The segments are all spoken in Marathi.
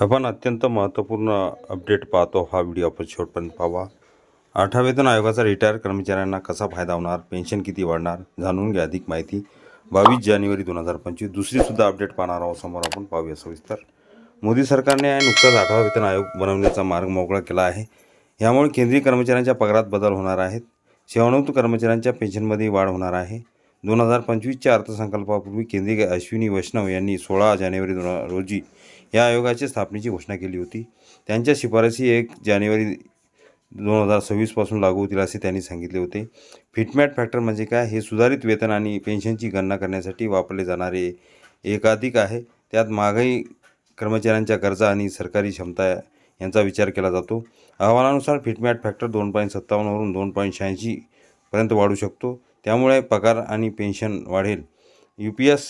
आपण अत्यंत महत्त्वपूर्ण अपडेट पाहतो. हा व्हिडिओ आपण शेवटपर्यंत पाहावा. आठव्या वेतन आयोगाचा रिटायर कर्मचाऱ्यांना कसा फायदा होणार? पेन्शन किती वाढणार? जाणून घ्या अधिक माहिती. बावीस जानेवारी दोन हजार पंचवीस. दुसरीसुद्धा अपडेट पाहणार आहोत. समोर आपण पाहूया सविस्तर. मोदी सरकारने नुकताच आठवा वेतन आयोग बनवण्याचा मार्ग मोकळा केला आहे. यामुळे केंद्रीय कर्मचाऱ्यांच्या पगारात बदल होणार आहेत. सेवानिवृत्त कर्मचाऱ्यांच्या पेन्शनमध्ये वाढ होणार आहे. दोन हजार पंचवीसच्या अर्थसंकल्पापूर्वी केंद्रीय अश्विनी वैष्णव यांनी सोळा जानेवारी दोन रोजी या आयोगाच्या स्थापनेची घोषणा केली होती. त्यांच्या शिफारसी एक जानेवारी दोन हजार सव्वीसपासून लागू होतील असे त्यांनी सांगितले होते. फिटमॅट फॅक्टर म्हणजे काय? हे सुधारित वेतन आणि पेन्शनची गणना करण्यासाठी वापरले जाणारे एकाधिक आहे. त्यात महागाई कर्मचाऱ्यांच्या गरजा आणि सरकारी क्षमता यांचा विचार केला जातो. अहवालानुसार फिटमॅट फॅक्टर दोन पॉईंट सत्तावन्नवरून दोन पॉईंट शहाऐंशीपर्यंत वाढू शकतो. त्यामुळे पगार आणि पेन्शन वाढेल. यू पी एस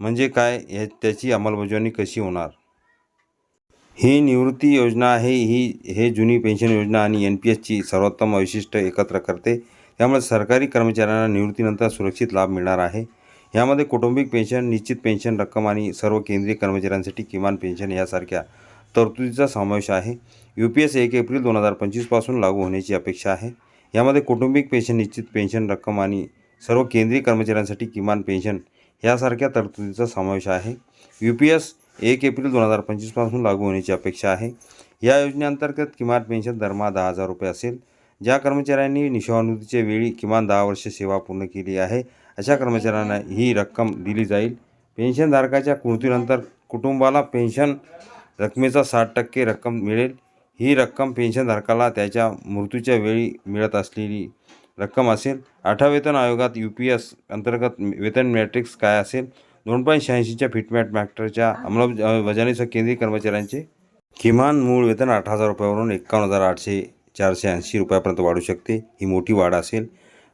म्हणजे काय हे त्याची अंमलबजावणी कशी होणार? ही निवृत्ती योजना आहे ही हे जुनी पेन्शन योजना आणि एन पी एसची सर्वोत्तम वैशिष्ट्य एकत्र करते. त्यामुळे सरकारी कर्मचाऱ्यांना निवृत्तीनंतर सुरक्षित लाभ मिळणार आहे. यामध्ये कौटुंबिक पेन्शन निश्चित पेन्शन रक्कम आणि सर्व केंद्रीय कर्मचाऱ्यांसाठी किमान पेन्शन यासारख्या तरतुदीचा समावेश आहे. यू पी एस एक एप्रिल दोन हजार पंचवीसपासून लागू होण्याची अपेक्षा आहे. यामध्ये कौटुंबिक पेन्शन निश्चित पेन्शन रक्कम आणि सर्व केंद्रीय कर्मचाऱ्यांसाठी किमान पेन्शन यासारख्या तरतुदीचा समावेश आहे. यू पी एस एक एप्रिल दोन हजार पंचवीसपासून लागू होण्याची अपेक्षा आहे. या योजनेअंतर्गत किमान पेन्शन दरमहा दहा हजार रुपये असेल. ज्या कर्मचाऱ्यांनी निशावृत्तीच्या वेळी किमान दहा वर्ष सेवा पूर्ण केली आहे अशा कर्मचाऱ्यांना ही रक्कम दिली जाईल. पेन्शनधारकाच्या मृत्यूनंतर कुटुंबाला पेन्शन रकमेचा साठ टक्के रक्कम मिळेल. ही रक्कम पेन्शनधारकाला त्याच्या मृत्यूच्या वेळी मिळत असलेली रक्कम असेल. आठव्या वेतन आयोगात यू पी एस अंतर्गत वेतन मॅट्रिक्स काय असेल? दोन पॉईंट शहाऐंशीच्या फिटमॅट मॅक्टरच्या अंमलबजावणीसह केंद्रीय कर्मचाऱ्यांचे किमान मूळ वेतन आठ हजार रुपयावरून एकावन्न हजार आठशे चारशे ऐंशी रुपयापर्यंत वाढू शकते. ही मोठी वाढ असेल.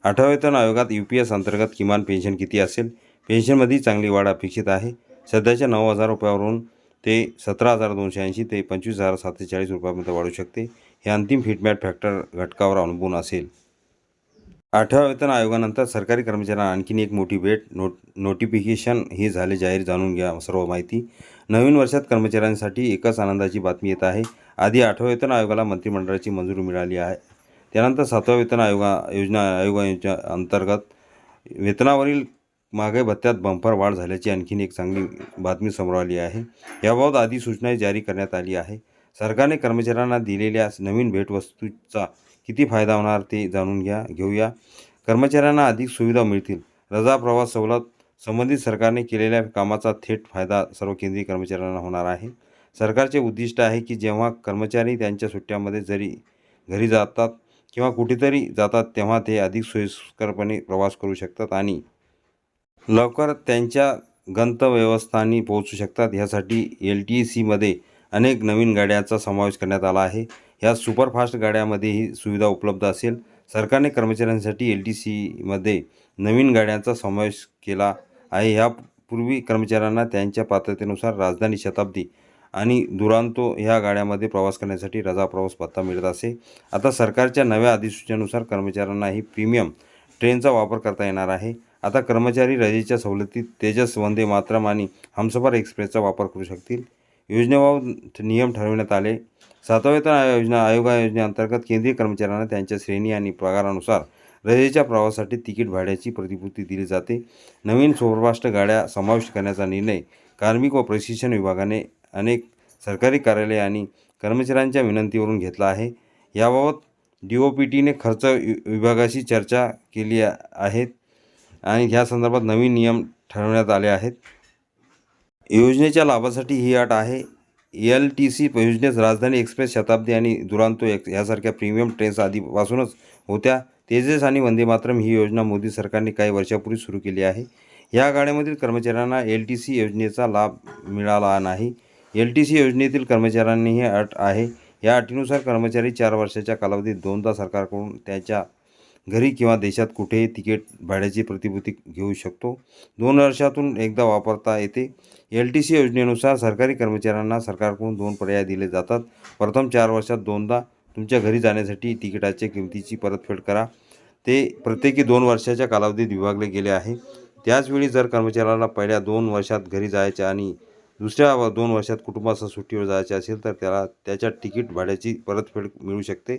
आठव्या वेतन आयोगात यू पी एस अंतर्गत किमान पेन्शन किती असेल? पेन्शनमध्ये चांगली वाढ अपेक्षित आहे. सध्याच्या नऊ हजार रुपयावरून ते सतरा हजार दोनशे ऐंशी ते पंचवीस हजार सातशे चाळीस रुपयापर्यंत वाढू शकते. हे अंतिम फिटमॅट फॅक्टर घटकावर अवलंबून असेल. आठव्या वेतन आयोगानंतर सरकारी कर्मचाऱ्यांना आणखीन एक मोठी भेट. नोट नोटिफिकेशन हे झाले जाहीर जाणून घ्या सर्व माहिती. नवीन वर्षात कर्मचाऱ्यांसाठी एकच आनंदाची बातमी येत आहे. आधी आठव्या वेतन आयोगाला मंत्रिमंडळाची मंजुरी मिळाली आहे. त्यानंतर सातव्या वेतन आयोगा योजना आयोगाच्या अंतर्गत वेतनावरील महागाई भत्त्यात बंपर वाढ झाल्याची आणखीन एक चांगली बातमी समोर आली आहे. याबाबत अधिसूचना जारी करण्यात आली आहे. सरकारने कर्मचाऱ्यांना दिलेल्या नवीन भेटवस्तूचा किती फायदा होणार ते जाणून घ्या घेऊया. कर्मचाऱ्यांना अधिक सुविधा मिळतील. रजा प्रवास सवलत संबंधित सरकारने केलेल्या कामाचा थेट फायदा सर्व केंद्रीय कर्मचाऱ्यांना होणार आहे. सरकारचे उद्दिष्ट आहे की जेव्हा कर्मचारी त्यांच्या सुट्ट्यामध्ये जरी घरी जातात किंवा कुठेतरी जातात तेव्हा ते अधिक सोयीस्करपणे प्रवास करू शकतात आणि लवकर त्यांच्या गंतव्यवस्थानी पोहोचू शकतात. ह्यासाठी एल टी सीमध्ये अनेक नवीन गाड्यांचा समावेश करण्यात आला आहे. ह्या सुपरफास्ट गाड्यामध्ये ही सुविधा उपलब्ध असेल. सरकारने कर्मचाऱ्यांसाठी एल टी सीमध्ये नवीन गाड्यांचा समावेश केला आहे. ह्यापूर्वी कर्मचाऱ्यांना त्यांच्या पात्रतेनुसार राजधानी शताब्दी आणि दुरांतो ह्या गाड्यामध्ये प्रवास करण्यासाठी रजा प्रवास भत्ता मिळत असे. आता सरकारच्या नव्या अधिसूचनेनुसार कर्मचाऱ्यांना ही प्रीमियम ट्रेनचा वापर करता येणार आहे. आता कर्मचारी रजेच्या सवलतीत तेजस वंदे मातरम आणि हमसफर एक्सप्रेसचा वापर करू शकतील. योजनेबाबत नियम ठरवण्यात आले. सातवा वेतन योजना आयोगा योजनेअंतर्गत केंद्रीय कर्मचाऱ्यांना त्यांच्या श्रेणी आणि पगारानुसार रजेच्या प्रवासासाठी तिकीट भाड्याची प्रतिपूर्ती दिली जाते. नवीन सुपरफास्ट गाड्या समाविष्ट करण्याचा निर्णय कार्मिक व प्रशिक्षण विभागाने अनेक सरकारी कार्यालय आणि कर्मचाऱ्यांच्या विनंतीवरून घेतला आहे. याबाबत डी ओ पी टीने खर्च वि विभागाशी चर्चा केली आहेत आणि ह्या संदर्भात नवीन नियम ठरवण्यात आले आहेत. योजनेच्या लाभासाठी ही अट आहे. एल टी सी योजनेत राजधानी एक्सप्रेस शताब्दी आणि दुरांतो एक्स यासारख्या प्रीमियम ट्रेन्स आधीपासूनच होत्या. तेजस आणि वंदे मातरम ही योजना मोदी सरकारने काही वर्षापूर्वी सुरू केली आहे. या गाड्यामधील कर्मचाऱ्यांना एल टी सी योजनेचा लाभ मिळाला नाही. एल टी सी योजनेतील कर्मचाऱ्यांनी ही अट आहे. या अटीनुसार कर्मचारी चार वर्षाच्या कालावधीत दोनदा सरकारकडून त्याच्या घरी किंवा देशात कुठेही तिकीट भाड्याची प्रतिभूती घेऊ शकतो. दोन वर्षातून एकदा वापरता येते. एल टी सी योजनेनुसार सरकारी कर्मचाऱ्यांना सरकारकडून दोन पर्याय दिले जातात. प्रथम चार वर्षात दोनदा तुमच्या घरी जाण्यासाठी तिकिटाच्या किमतीची परतफेड करा. ते प्रत्येकी दोन वर्षाच्या कालावधीत विभागले गेले आहे. त्याचवेळी जर कर्मचाऱ्याला पहिल्या दोन वर्षात घरी जायचे आणि दुसऱ्या व दोन वर्षात कुटुंबासह सुट्टीवर जायचे असेल तर त्याला त्याच्या तिकीट भाड्याची परतफेड मिळू शकते.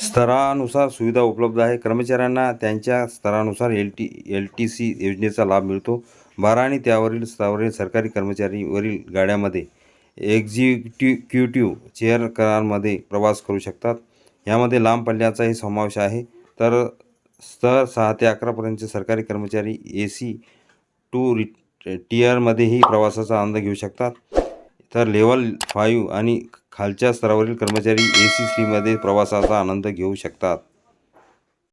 स्तरानुसार सुविधा उपलब्ध आहे. कर्मचाऱ्यांना त्यांच्या स्तरानुसार L T L T C योजनेचा लाभ मिळतो. बारा आणि त्यावरील स्तरावरील सरकारी कर्मचारीवरील गाड्यामध्ये एक्झिक्युटिव्ह चेअर करारमध्ये प्रवास करू शकतात. यामध्ये लांब पल्ल्याचाही समावेश आहे. तर स्तर सहा ते अकरापर्यंतचे सरकारी कर्मचारी ए सी टू रि टिअरमध्येही प्रवासाचा आनंद घेऊ शकतात. तर लेवल फाईव्ह आणि खालच्या स्तरावरील कर्मचारी ए सी सीमध्ये प्रवासाचा आनंद घेऊ शकतात.